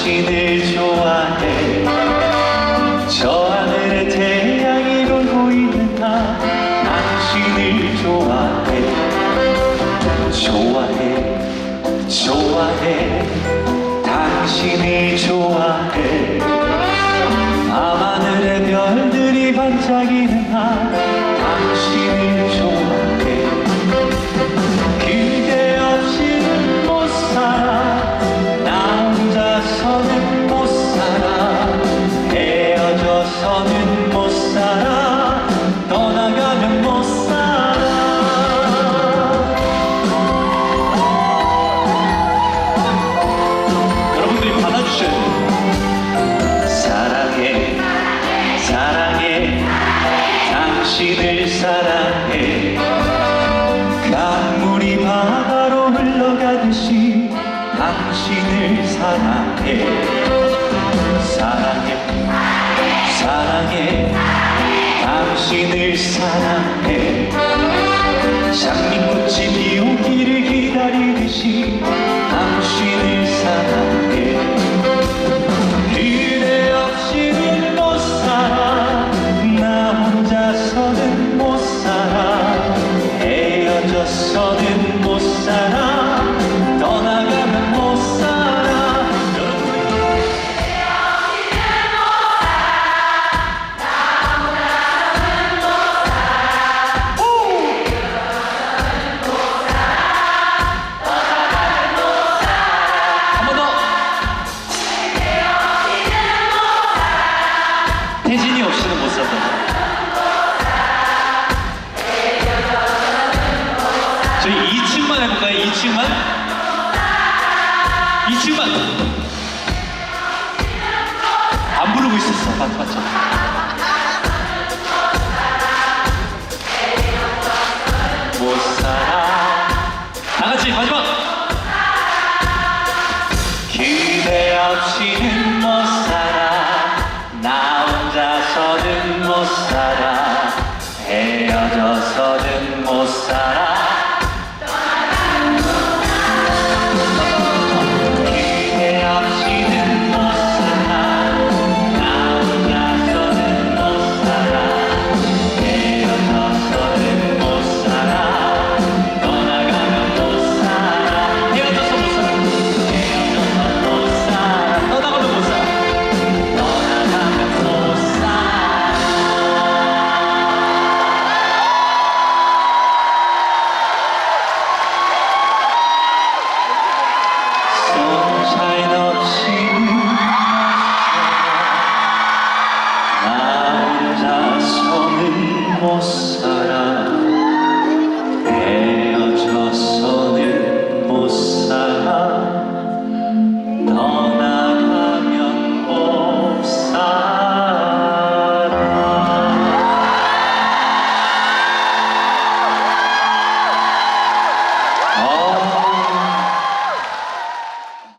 당신을 좋아해. 저 하늘의 태양이 돌고 있는 나 당신을 좋아해. 좋아해 좋아해. 당신을 좋아해. 밤하늘의 별들이 반짝이는 나 당신을 사랑해. 사랑해. 사랑해. 당신을 사랑해. 장미꽃이 피우기를 기다리듯이 당신을 사랑해. 그대 없이는 못 살아. 나 혼자서는 못 살아. 헤어져서는 2층만? 2층만. 안 부르고 있었어. 맞, 맞죠? 못 살아. 다 같이 마지막. 그대 없이는 못 살아 나 혼자서는 못 살아 헤어져서는 못 살아